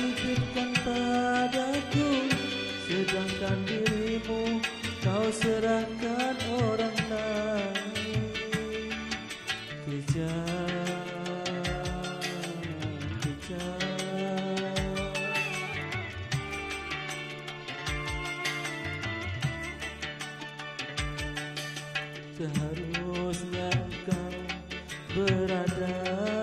titipkan padaku Sedangkan dirimu kau serahkan orang lain. Kejam, kejam Seharusnya kau berada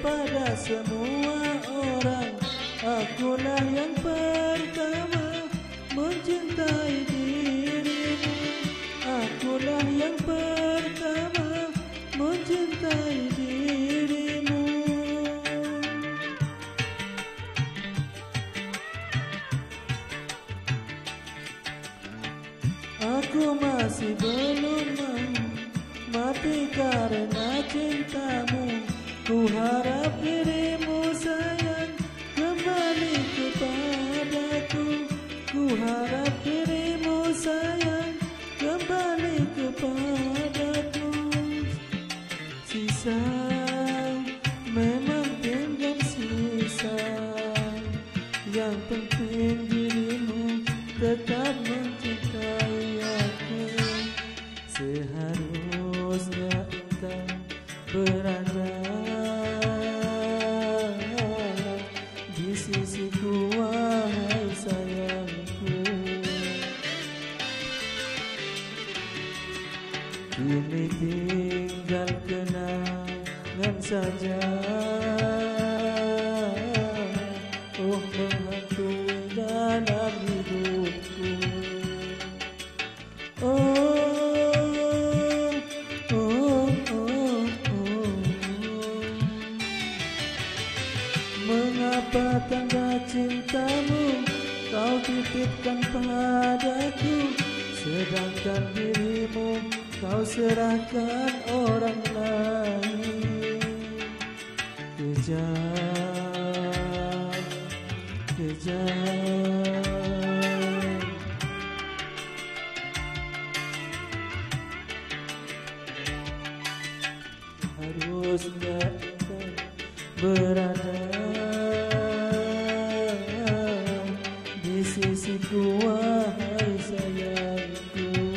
kepada semua orang Akulah yang pertama mencintai dirimu. Akulah yang pertama mencintai dirimu. Aku masih belum mati karena cintamu Ku harap dirimu sayang kembali kepadaku. Ku harap dirimu sayang kembali kepadaku. Sisa memang tinggal sisa. Yang penting dirimu tetap mencintai aku. Seharusnya engkau berada sisiku wahai sayangku Kini tinggal kenangan saja kau titipkan padaku. Sedangkan dirimu kau serahkan orang lain. Kejam, kejam. Harusnya engkau berada kasihku wahai sayangku